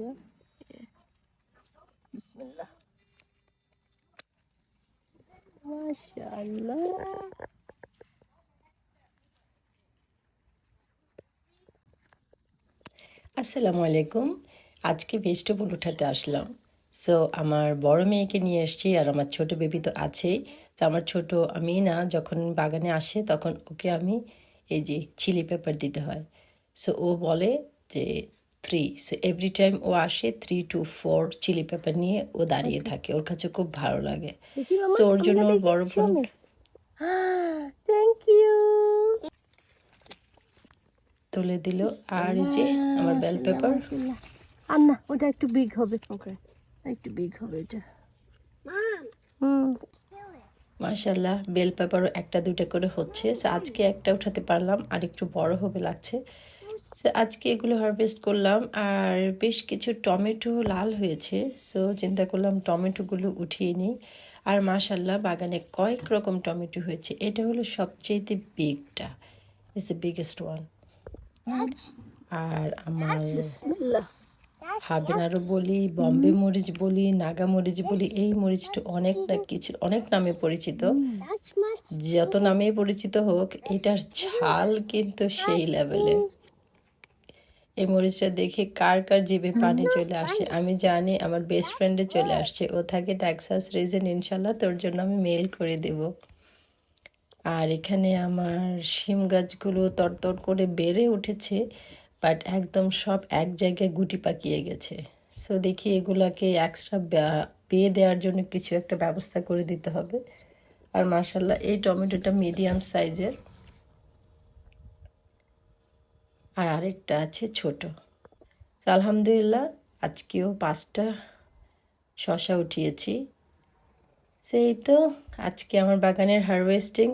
Yeah. Bismillah. MashaAllah. আসসালামু আলাইকুম আজকে ভেজিটেবল উঠাতে আসলাম সো আমার বড় মেয়েকে নিয়ে এসেছি আর আমার ছোট বেবি তো আছেই তো আমার ছোট আমি না যখন বাগানে আসে তখন ওকে আমি এই যে চিলি পেপার দিতে হয় সো ও বলে যে থ্রি সো এভরি টাইম ও আসে three two four chilli pepper নিয়ে ও দাঁড়িয়ে থাকে। ওর কাছে খুব ভালো লাগে। সো ওর জন্য ওর বড় বোন. Thank you. তুলে দিল। আর এই যে আমার বেল পেপার। আর না ওটা একটু বিগ হবে। ওকে একটু বিগ হবে এটা। হুম। মাশাল্লাহ বেল পেপারও একটা দুইটা করে হচ্ছে। তো আজকে একটা উঠাতে পারলাম। আর একটু বড় হবে লাগছে। তো আজকে এগুলো হারভেস্ট করলাম আর বেশ কিছু টমেটো লাল হয়েছে। সো চিন্তা করলাম টমেটোগুলো উঠিয়ে নিই। আর মাশাল্লাহ বাগানে কয়েক রকম টমেটো হয়েছে। এটা হলো সবচেয়ে বিগটা ইজ দ্য বিগেস্ট ওয়ান আর আমার হাবেনারও বলি বম্বে মরিচ বলি নাগা মরিচ বলি এই মরিচটা অনেক কিছু অনেক নামে পরিচিত। যত নামে পরিচিত হোক এটার ঝাল কিন্তু সেই লেভেলের এই মরিচটা দেখে কার কার জিভে পানি চলে আসে? আমি জানি আমার বেস্ট ফ্রেন্ডে চলে আসছে। ও থাকে ট্যাক্সাস রিজন ইনশাল্লাহ তোর জন্য আমি মেল করে দেব। আর এখানে আমার শিম গাছগুলো তরতর করে বেড়ে উঠেছে বাট একদম সব এক জায়গায় গুটি পাকিয়ে গেছে। সো দেখি এগুলাকে এক্সট্রা পেয়ে দেওয়ার জন্য কিছু একটা ব্যবস্থা করে দিতে হবে। আর মার্শাল্লাহ এই টমেটোটা মিডিয়াম সাইজের আর আরেকটা আছে ছোট। আলহামদুলিল্লাহ আজকেও পাঁচটা শশা উঠিয়েছি। সেই তো আজকে আমার বাগানের হারভেস্টিং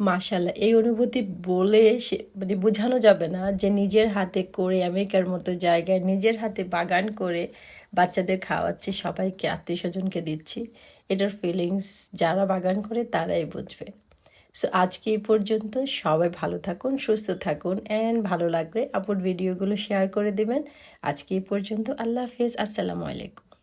মাশাল্লাহ এই অনুভূতি বলে সে মানে বোঝানো যাবে না যে নিজের হাতে করে, আমেরিকার মতো জায়গায় নিজের হাতে বাগান করে বাচ্চাদের খাওয়াচ্ছি, সবাইকে আত্মীয় স্বজনকে দিচ্ছি। এটার ফিলিংস যারা বাগান করে তারাই বুঝবে। সো আজকে এই পর্যন্ত সবাই ভালো থাকুন, সুস্থ থাকুন অ্যান্ড ভালো লাগবে আপুর ভিডিওগুলো শেয়ার করে দেবেন। আজকে এই পর্যন্ত, আল্লাহ হাফেজ, আসসালামু আলাইকুম।